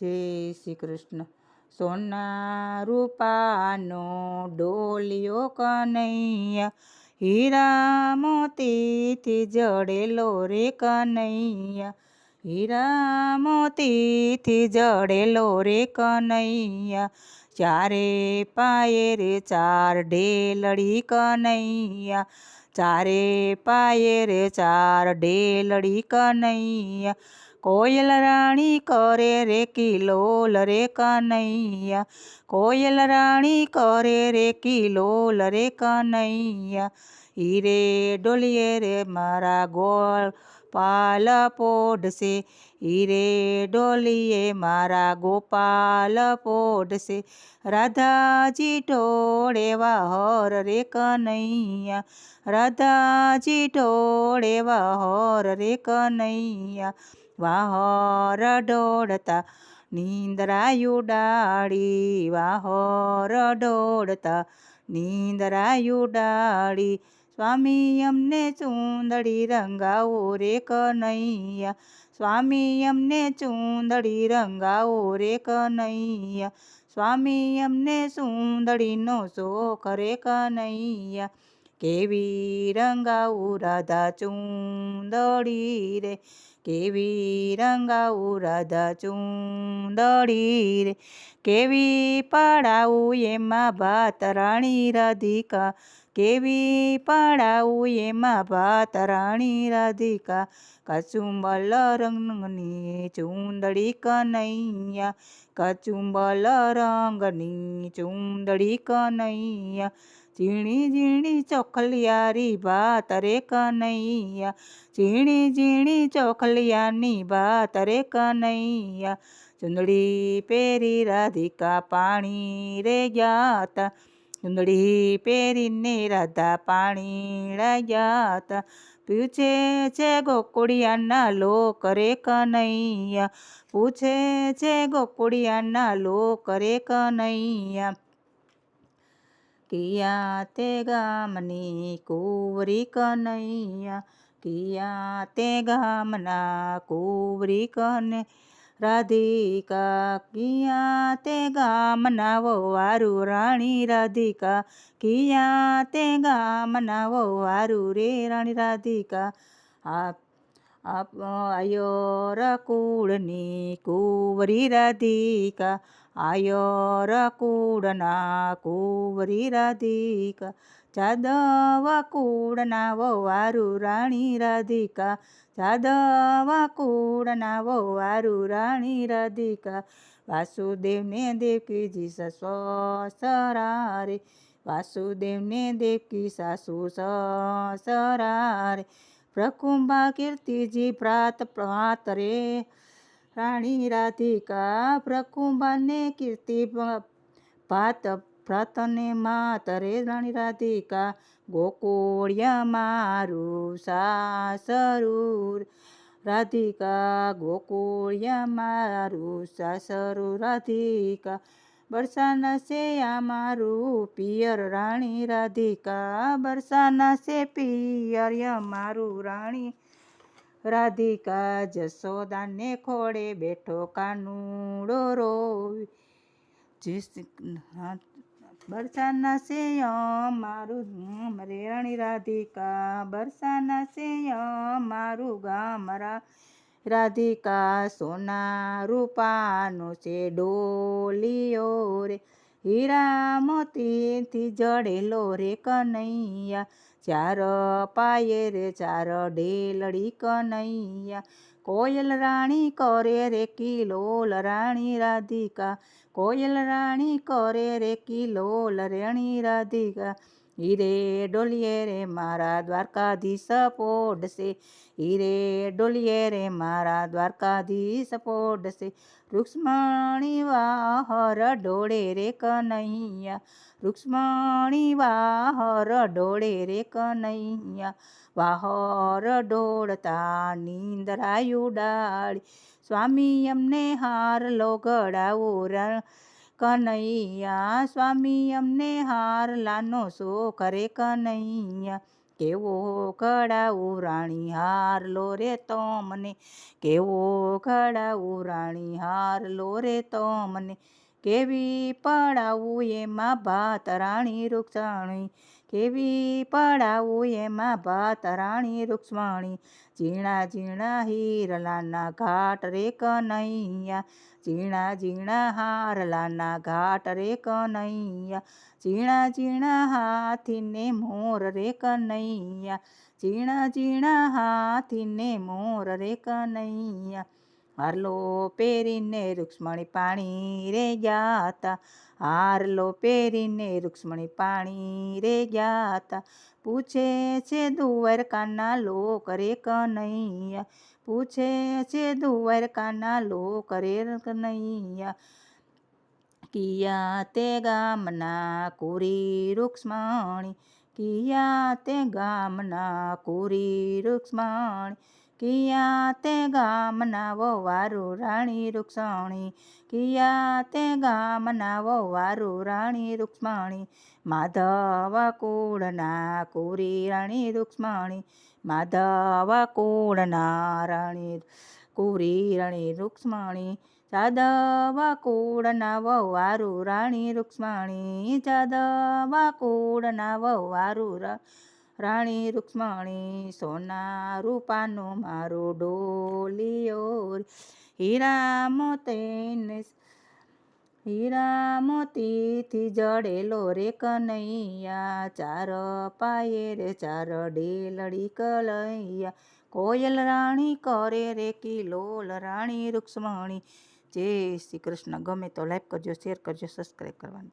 જય શ્રી કૃષ્ણ. સોના રૂપાનો ડોલિયો કનૈયા, હીરા મોતીથી જડેલો રે કનૈયા, હીરા મોતીથી જડેલો રે કનૈયા, ચારે પાયે રે ચાર ઢેલડી કનૈયા, ચારે પાયે રે ચાર ઢેલડી કનૈયા કોયલ રાણી કરે રે કિલોલ રે કનૈયા. કોયલ રાણી કરે રે કિલોલ રે કનૈયા. હીરે ડોલીએ રે મારા ગોળ પાલ પોડશે. હીરે ડોલીએ મારા ગોપાલ પોડશે. રાધાજી ઢોળે વાહર રે કનૈયા. રાધાજી ઢોળે વાહર રે કનૈયા. વાહર ડોળતા નીંદરાયુ ડાળી વાહર ઢોળતા નીંદરાયુ ડાળી સ્વામી અમને ચૂંદડી રંગાવો રે કનૈયા, સ્વામી અમને ચૂંદડી રંગાવો રે કનૈયા, સ્વામી અમને સુંદડીનો શોખ રે કનૈયા કેવી રંગાવું રાધા ચૂંદડી રે કેવી રંગાવું રાધા ચૂંદડી રે કેવી પડાવું એમાં ભાત, રાણી રાધિકા કેવી પડાવું એમાં ભાત, રાણી રાધિકા કચુંબલ રંગની ચૂંદડી કનૈયા કચુંબલ રંગની ચૂંદડી કનૈયા ઝીણી ઝીણી ચોખલિયારી ભાત રે કનૈયા. ઝીણી ઝીણી ચોખલિયાની ભાત રે કનૈયા. ચુંદડી પહેરી રાધિકા પાણી રે ગયા હતા ચુંદડી પહેરીને રાધા પાણી રહ્યા હતા પૂછે છે ગોકુડિયાના લો કરે કનૈયા. પૂછે છે ગોકુડિયાના લો કરે કનૈયા. કિયા તે ગામની કુંવરી કનૈયા કિયા તે ગામના કુંવરી કને રાધિકા કિયા તે ગામના વારું રાણી રાધિકા કિયા તે ગામના વારું રે રાણી રાધિકા આપ આયો રકુળની કુંવરી રાધિકા આયો રકુળના કુંવરી રાધિકા, જાદવ કુળના વારું રાણી રાધિકા, જાદવ કુળના વારું રાણી રાધિકા, વાસુદેવને દેવકીજી સસરા રે વાસુદેવને દેવકી સાસુ સસરા રે પ્રકુંભા કીર્તિજી પ્રાત પ્રાત રે રાણી રાધિકા પ્રકુંભાને કીર્તિ ભાત ભ્રતને માતરે રાણી રાધિકા, ગોકુળિયા મારું સાસરું રાધિકા, ગોકુળિયા મારું સાસરું રાધિકા, બરસાના છે મારું પિયર રાણી. રાધિકા, બરસાના છે પિયર મારું રાણી. રાધિકા જસોદાને ખોડે બેઠો કાનુડો રોવી બરસાના છે મારું રે રાણી રાધિકા, બરસાના છે મારું ગામ રાધિકા સોના રૂપાનો છે ડોલિયો રે. હીરા મોતીથી જડેલો રે કનૈયા. ચાર પાયે રે, ચાર ઢેલડી કનૈયા. કોયલ રાણી કરે રે કિલોલ રાણી રાધિકા. કોયલ રાણી કરે રે કિલોલ રાણી રાધિકા. હીરે ડોલીએ રે મારા દ્વારકાધીશ પોડશે હીરે ડોલીએ રે મારા દ્વારકાધીશ પોડશે રૂક્ષ્મણી વાહર ડોળે રે કનૈયા રૂક્ષ્મણી વાહર ડોળે રે કનૈયા વાહર ડોળતા નીંદરાયું ડાળી સ્વામી અમને હાર લો ગળાવો કનૈયા, સ્વામી અમને હાર લાનો શો કરે કનૈયા? કેવો ઘડાવું રાણી હારલો રે તો મને કેવો ઘડાવું રાણી હારલો રે તો મને કેવી પડાવું એમાં ભાત, રાણી રૂક્ષાણી કેવી પડાવું એમાં ભાત રાણી રૂક્ષ્મણી, ઝીણા ઝીણા, હીરલાના ઘાટ રે કનૈયા ઝીણા ઝીણા, હારલાના ઘાટ રે કનૈયા ઝીણા ઝીણા, હાથીને મોર રે કનૈયા ઝીણા ઝીણા, હાથીને મોર રે કનૈયા હારલો પહેરીને રૂક્ષ્મણી પાણી રે જાતા હારલો પહેરીને રૂક્ષ્મણી પાણી રે જાતા પૂછે છે દ્વારકાના લોક રે કનૈયા? પૂછે છે દ્વારકાના લોક રે કનૈયા? કિયા તે ગામના કુરી રૂક્ષ્મણી? કિયા તે ગામના કુરી રૂક્ષ્મણી? કિયા તે ગામના વવારું રાણી રૂક્ષાણી કિયા તે ગામના વવારું રાણી રૂક્ષ્મણી માધવ કુળના કુરી રાણી રૂક્ષ્મણી માધવ કુળના રાણી કુરી રાણી રૂક્ષ્મણી જાદવ કુળના વવારું રાણી રૂક્ષ્મણી જાદવ કુળના વવારું રાણી રૂક્ષ્મણી સોના રૂપાનું મારું ડોલિયો હીરા મોતીને હીરા મોતીથી જડેલો રે કનૈયા. ચાર પાયે રે, ચાર ડેલડી કલૈયા. કોયલ રાણી કરે રે કિલોલ રાણી રૂક્ષ્મણી. જય શ્રી કૃષ્ણ. ગમે તો લાઈક કરજો શેર કરજો સબસ્ક્રાઈબ કરવાનું